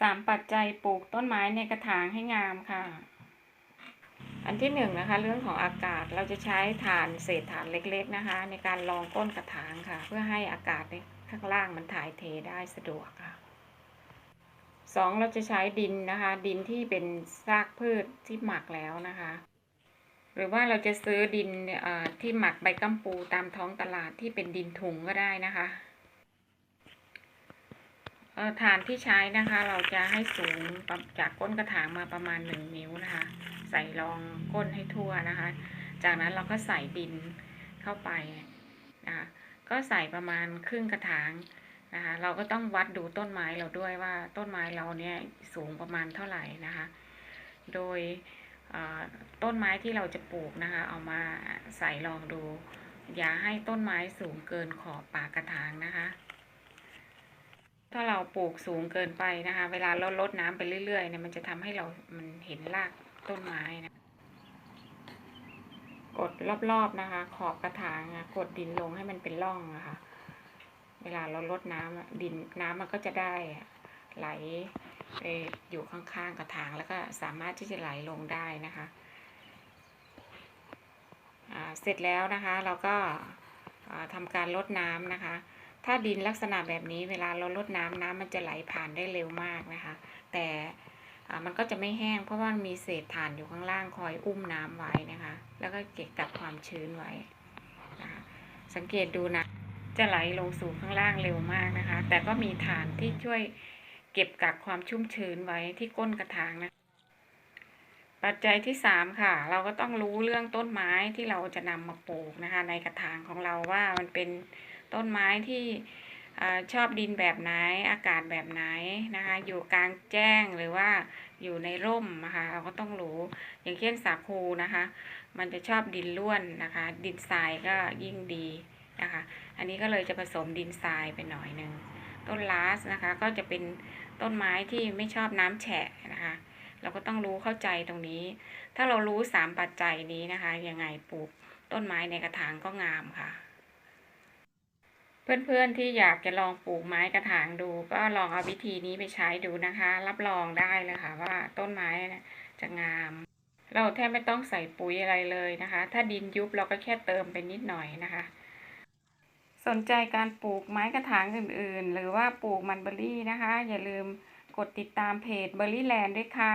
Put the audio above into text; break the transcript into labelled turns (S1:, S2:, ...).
S1: สามปัจจัยปลูกต้นไม้ในกระถางให้งามค่ะ อันที่หนึ่งนะคะ เรื่องของอากาศเราจะใช้ฐานเศษฐานเล็กๆนะคะ ในการรองก้นกระถางค่ะ เพื่อให้อากาศในข้างล่างมันถ่ายเทได้สะดวกค่ะสองเราจะใช้ดินนะคะ ดินที่เป็นซากพืชที่หมักแล้วนะคะ หรือว่าเราจะซื้อดินเอ่อที่หมักใบกัมปูตามท้องตลาดที่เป็นดินถุงก็ได้นะคะ ฐานที่ใช้นะคะ เราจะให้สูงจากก้นกระถางมาประมาณหนึ่งนิ้วนะคะ ใส่รองก้นให้ทั่วนะคะ จากนั้นเราก็ใส่ดินเข้าไปนะคะก็ใส่ประมาณครึ่งกระถางนะคะเราก็ต้องวัดดูต้นไม้เราด้วยว่าต้นไม้เราเนี่ยสูงประมาณเท่าไหร่นะคะ โดยต้นไม้ที่เราจะปลูกนะคะ เอามาใส่ลองดู อย่าให้ต้นไม้สูงเกินขอบปากกระถางนะคะ ถ้าเราปลูกสูงเกินไปนะคะ เวลาเราลดน้ำไปเรื่อยๆเนี่ยมันจะทำให้เรามันเห็นรากต้นไม้นะ กดรอบๆนะคะ ขอบกระถางอะกดดินลงให้มันเป็นร่องนะคะ เวลาเราลดน้ำดินน้ำมันก็จะได้ไหลไปอยู่ข้างๆกระถางแล้วก็สามารถที่จะไหลลงได้นะคะเสร็จแล้วนะคะเราก็อ่าทำการลดน้ำนะคะ ถ้าดินลักษณะแบบนี้เวลาเราลดน้ำน้ำมันจะไหลผ่านได้เร็วมากนะคะ แต่มันก็จะไม่แห้งเพราะว่ามันมีเศษถ่านอยู่ข้างล่างคอยอุ้มน้ำไว้นะคะ แล้วก็เก็บกักความชื้นไว้นะคะสังเกตดูนะ จะไหลลงสู่ข้างล่างเร็วมากนะคะ แต่ก็มีฐานที่ช่วยเก็บกักความชุ่มชื้นไว้ที่ก้นกระถางนะ ปัจจัยที่สามค่ะ เราก็ต้องรู้เรื่องต้นไม้ที่เราจะนำมาปลูกนะคะ ในกระถางของเราว่ามันเป็น ต้นไม้ที่ชอบดินแบบไหนอากาศแบบไหนนะคะ อยู่กลางแจ้งหรือว่าอยู่ในร่มนะคะ เราก็ต้องรู้อย่างเช่นสาคูนะคะ มันจะชอบดินร่วนนะคะ ดินทรายก็ยิ่งดีนะคะ อันนี้ก็เลยจะผสมดินทรายไปหน่อยหนึ่งต้นลาสนะคะก็จะเป็นต้นไม้ที่ไม่ชอบน้ำแฉะนะคะ เราก็ต้องรู้เข้าใจตรงนี้ ถ้าเรารู้สามปัจจัยนี้นะคะยังไงปลูกต้นไม้ในกระถางก็งามค่ะ เพื่อนๆที่อยากจะลองปลูกไม้กระถางดู ก็ลองเอาวิธีนี้ไปใช้ดูนะคะ รับรองได้เลยค่ะ ว่าต้นไม้จะงาม เราแทบไม่ต้องใส่ปุ๋ยอะไรเลยนะคะ ถ้าดินยุบเราก็แค่เติมไปนิดหน่อยนะคะ สนใจการปลูกไม้กระถางอื่นๆ หรือว่าปลูกมันเบอร์รี่นะคะ อย่าลืมกดติดตามเพจเบอร์รี่แลนด์ด้วยค่ะ